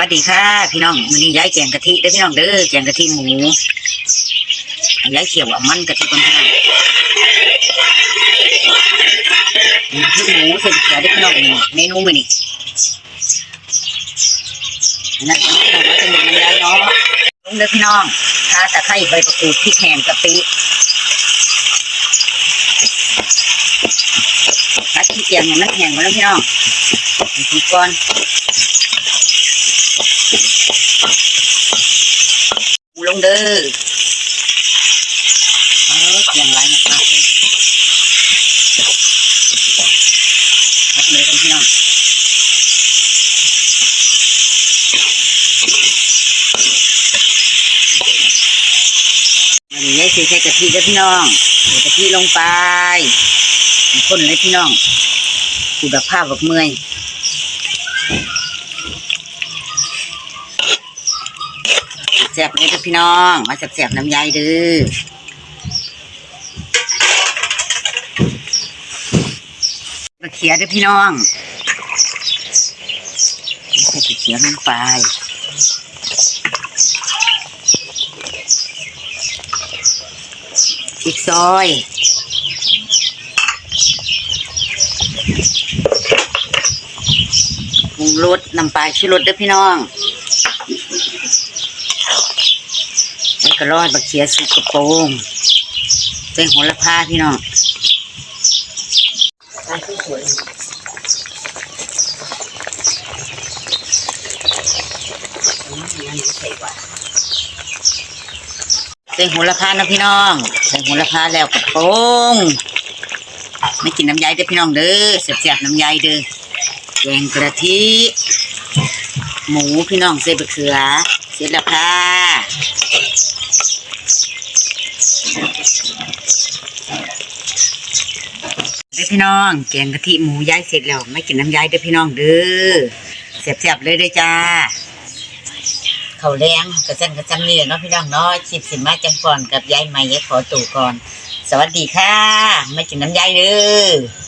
วัสดีค่ะ พี่น้องมื้อนี้ย้ายแกงกะทิเด้พี่น้องเด้อแกงกะทิหมูย้ายเขียวอามันกะทิคนพี่น้องนี่คือหมูใส่เกลือเด้อพี่น้องเมนูมื้อนี้อันนั้นพี่น้องว่าจะมีน้ำยาเนาะลงเด้อพี่น้องถ้าตะไคร้ใบมะกูดพริกแห้งกะปิถ้าที่เกียงมันแห้งหมดแล้วพี่น้องดูก่อน งเด้อเออเสียงไรมากๆเลยพัดเลยกันพี่น้องมาดีให้ใส่กะทิเด้อพี่น้องใส่กะทิลงไปคนเลยพี่น้องคุณภาพแบบเมื่อย แซ่บเลยเด้อพี่น้อง มาแซ่บๆน้ำยายเด้อมะเขียด้อพี่น้องใส่มะเขียลงไปพริกซอยปรุงรสน้ำปลาชูรสด้อพี่น้อง แล้วก็รอดบักเขียสุกกระโปงเป็นโหระพาพี่น้องใส่โหระพานะพี่น้อง ใส่โหระพาแล้วกระโปงไม่กินน้ำยายเด้อพี่น้องเด้อเสียบๆน้ำยายเด้อแกงกะทิหมูพี่น้องใส่บะเขือ เสร็จแล้วค่ะ เด้อพี่น้องแกงกะทิหมูย้ายเสร็จแล้วไม่กินน้ำย้ายเด้อพี่น้องเด้อเสียบๆเลยเด้อจ้าเขาแรงกระจันกระจันนี่ยเนาะพี่น้องเนาะชิบสิมาจังก่อนกับยายใหม่ยายขอตู่ก่อน สวัสดีค่ะไม่กินน้ำย้ายเด้อ